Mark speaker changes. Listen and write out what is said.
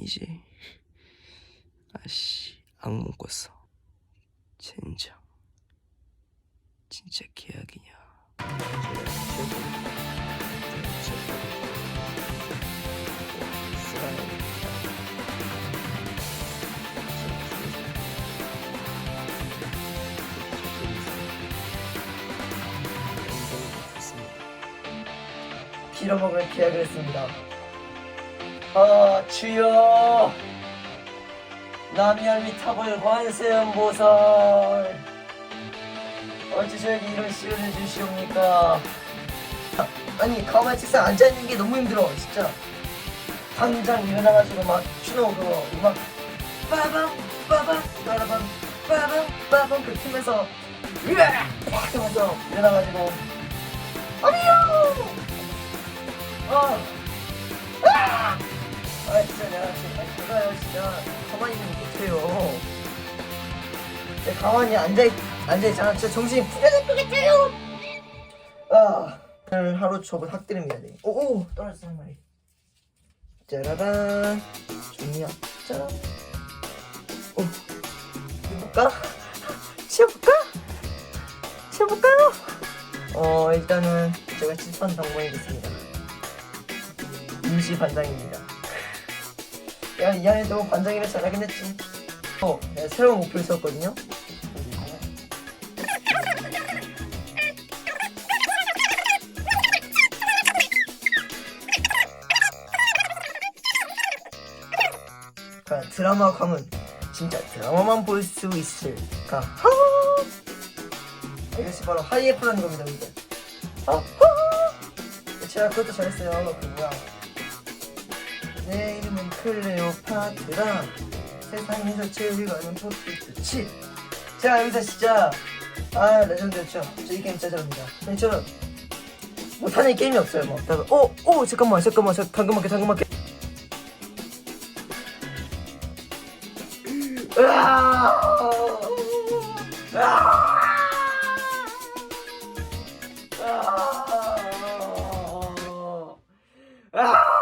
Speaker 1: 게임이지. 아씨, 악몽 꿨어. 젠장. 진짜 계약이냐.
Speaker 2: 빌어먹을 계약을 했습니다. 아 주여. 남이알미 타볼 관세음보살. 어찌 저에게 이런 시련을 주시옵니까? 아, 아니 가만히 책상 앉아있는 게 너무 힘들어 진짜. 당장 일어나가지고 막 추노 그거 음악. 빠밤 빠밤 빠밤 빠밤 빠밤 그 팀에서 으악! 팍 하면서 일어나가지고. 아니요! 아! 아! 아 진짜 내가 진짜 제가요 진짜 가만히 있는 거 못해요. 제가 가만히 앉아 앉아 있잖아. 진짜 정신이 풀려질 것 같아요. 아 오늘 하루 학들음 해야 돼. 오오 떨어졌어 한 마리. 짜라란 종이야. 짜란. 오 해볼까? 치워볼까? 치워볼까요? 어 일단은 제가 칠판 당번이겠습니다. 임시 반장입니다. 야, 이 안에도 반장이라 잘하긴 했지. 어, 내가 새로운 목표를 세웠거든요. 그 드라마 감은 진짜 드라마만 볼 수 있을까? 하! 이것이 바로 하이에프라는 겁니다. 아, 제가 그것도 잘했어요. 그 뭐야? 내 이름은 클레오파트라 세상에서 제일 위가는 포트리트 칩. 자, 여기서 시작. 아, 레전드였죠. 저이 게임 짜잘합니다. 근데 저는 못하는 게임이 없어요, 뭐. 다들, 오, 오, 잠깐만, 잠깐만, 저 당근 마켓, 당근 마켓. 으아! 으아! 으아! 으아!